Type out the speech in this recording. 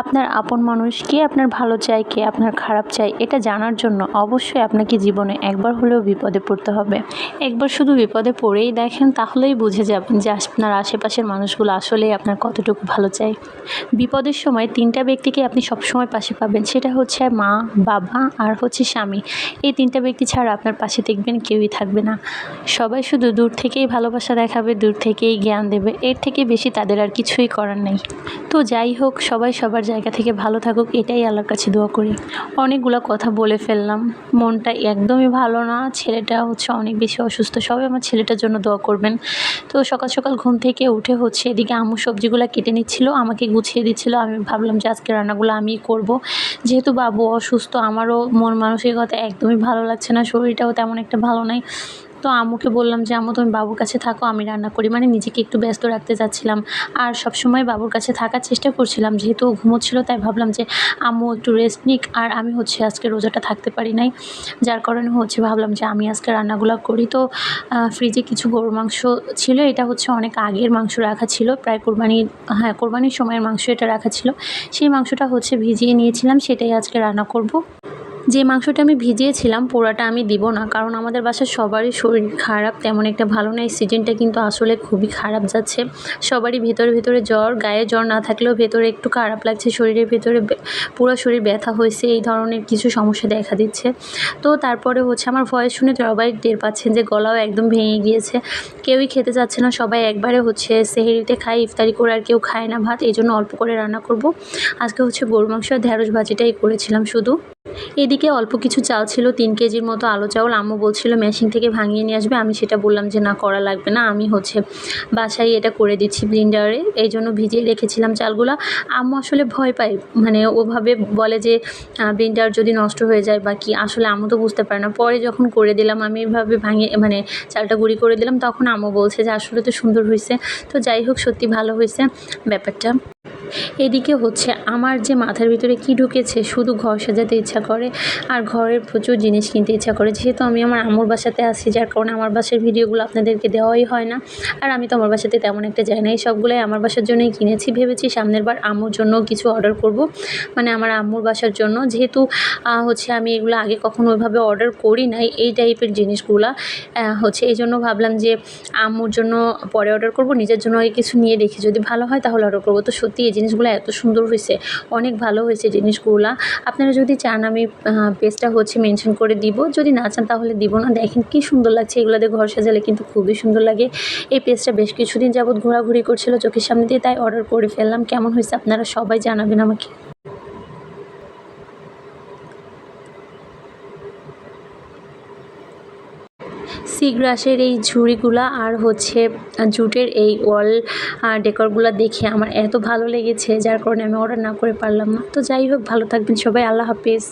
আপনার আপন মানুষ কে, আপনার ভালো চায় কে, আপনার খারাপ চায় এটা জানার জন্য অবশ্যই আপনাকে জীবনে একবার হলেও বিপদে পড়তে হবে। একবার শুধু বিপদে পড়েই দেখেন, তাহলেই বুঝে যাবেন যে আপনার আশেপাশের মানুষগুলো আসলেই আপনার কতটুকু ভালো চায় বিপদের সময় তিনটা ব্যক্তিকে আপনি সবসময় পাশে পাবেন, সেটা হচ্ছে মা, বাবা আর হচ্ছে স্বামী। এই তিনটা ব্যক্তি ছাড়া আপনার পাশে দেখবেন কেউই থাকবে না। সবাই শুধু দূর থেকেই ভালোবাসা দেখাবে, দূর থেকেই জ্ঞান দেবে, এর থেকে বেশি তাদের আর কিছুই করার নেই। তো যাই হোক, সবাই সবার জায়গা থেকে ভালো থাকুক, এটাই আল্লাহর কাছে দোয়া করি। অনেকগুলো কথা বলে ফেললাম। মনটা একদমই ভালো না, ছেলেটা হচ্ছে অনেক বেশি অসুস্থ। সবাই আমার ছেলেটার জন্য দোয়া করবেন। তো সকাল সকাল ঘুম থেকে উঠে হচ্ছে এদিকে আম্মু সবজিগুলো কেটে নিচ্ছিল, আমাকে গুছিয়ে দিচ্ছিল। আমি ভাবলাম যে আজকে রান্নাগুলো আমিই করব। যেহেতু বাবু অসুস্থ, আমারও মন মানসিকতা একদমই ভালো লাগছে না, শরীরটাও তেমন একটা ভালো নাই। তো আম্মুকে বললাম যে, আম্মু, তুমি বাবুর কাছে থাকো, আমি রান্না করি। মানে নিজেকে একটু ব্যস্ত রাখতে চাচ্ছিলাম আর সবসময় বাবুর কাছে থাকার চেষ্টা করছিলাম। যেহেতু ঘুমোচ্ছিল, তাই ভাবলাম যে, আম্মু, একটু রেস্ট নিক। আর আমি হচ্ছে আজকে রোজাটা থাকতে পারি নাই। যার কারণে হচ্ছে ভাবলাম যে, আমি আজকে রান্নাগুলো করি। তো ফ্রিজে কিছু গরুর মাংস ছিল, এটা হচ্ছে অনেক আগের মাংস রাখা ছিল, প্রায় কোরবানির হ্যাঁ কোরবানির সময়ের মাংস এটা রাখা ছিল। সেই মাংসটা হচ্ছে ভিজিয়ে নিয়েছিলাম, সেটাই আজকে রান্না করব। যে মাংসটা আমি ভিজিয়েছিলাম, পোড়াটা আমি দিব না। কারণ আমাদের বাসার সবারই শরীর খারাপ, তেমন একটা ভালো না এই সিজনটা কিন্তু আসলে খুবই খারাপ যাচ্ছে। সবারই ভেতরে ভেতরে জ্বর, গায়ে জ্বর না থাকলেও ভেতরে একটু খারাপ লাগছে। শরীরের ভেতরে পুরো শরীর ব্যথা হয়েছে। এই ধরনের কিছু সমস্যা দেখা দিচ্ছে। তো তারপরে হচ্ছে আমার ভয়েস শুনে সবাই টের পাচ্ছেন যে গলাও একদম ভেঙে গিয়েছে। কেউই খেতে চাচ্ছে না। সবাই একবারে হচ্ছে সেহেরিতে খায়, ইফতারি করে আর কেউ খায় না ভাত। এই জন্য অল্প করে রান্না করব। আজকে হচ্ছে গরু মাংস আর ঢ্যাঁড়স ভাজিটাই করেছিলাম শুধু। এদিকে অল্প কিছু চাল ছিল, তিন কেজির মতো আলো চাউল। আম্মু বলছিল, মেশিন থেকে ভাঙিয়ে নিয়ে আসবে। আমি সেটা বললাম যে, না, করা লাগবে না, আমি হচ্ছে বাসায় এটা করে দিচ্ছি ব্লিন্ডারে এই জন্য ভিজিয়ে রেখেছিলাম চালগুলো। আম্মু আসলে ভয় পায় মানে ওভাবে বলে যে ব্লিন্ডার যদি নষ্ট হয়ে যায় বা কি? আসলে আম্মু তো বুঝতে পারে না। পরে যখন করে দিলাম, আমি এভাবে ভাঙিয়ে মানে চালটা গুঁড়ি করে দিলাম, তখন আম্মু বলছে যে, আসলে তো সুন্দর হয়েছে তো যাই হোক, সত্যি ভালো হয়েছে ব্যাপারটা। এদিকে হচ্ছে আমার যে মাথার ভিতরে কি ঢুকেছে, শুধু ঘর সাজাতে ইচ্ছা করে আর ঘরের প্রচুর জিনিস কিনতে ইচ্ছা করে। যেহেতু আমি আমার আম্মুর বাসাতে আসি যার কারণে আমার বাসার ভিডিওগুলো আপনাদেরকে দেওয়াই হয় না। আর আমি তো আমার বাসাতে তেমন একটা যাই না, এই সবগুলোই আমার বাসার জন্যই কিনেছি। ভেবেছি সামনের বার আম্মুর জন্য কিছু অর্ডার করব। মানে আমার আম্মুর বাসার জন্য। যেহেতু হচ্ছে আমি এগুলো আগে কখনো ওইভাবে অর্ডার করি নাই, এই টাইপের জিনিসগুলো হচ্ছে এই জন্য ভাবলাম যে আম্মুর জন্য পরে অর্ডার করব, নিজের জন্য আগে কিছু নিয়ে দেখি। যদি ভালো হয় তাহলে অর্ডার করব। তো সত্যি এই জিনিসগুলো এত সুন্দর হয়েছে, অনেক ভালো হয়েছে জিনিসগুলো। আপনারা যদি চান আমি পেজটা হচ্ছে মেনশন করে দিব। যদি না চান তাহলে দিব না। দেখেন কি সুন্দর লাগছে এগুলো দিয়ে ঘর সাজালে, কিন্তু খুবই সুন্দর লাগে। এই পেজটা বেশ কিছুদিন যাবৎ ঘোরাঘুরি করছিল চোখের সামনে দিয়ে, তাই অর্ডার করে ফেললাম। কেমন হয়েছে আপনারা সবাই জানাবেন আমাকে। সিগ্রাসের এই ঝুড়িগুলা আর হচ্ছে জুটের এই ওয়াল ডেকরগুলো দেখে আমার এত ভালো লেগেছে, যার কারণে আমি অর্ডার না করে পারলাম না। তো যাই হোক, ভালো থাকবেন সবাই, আল্লাহ হাফিজ।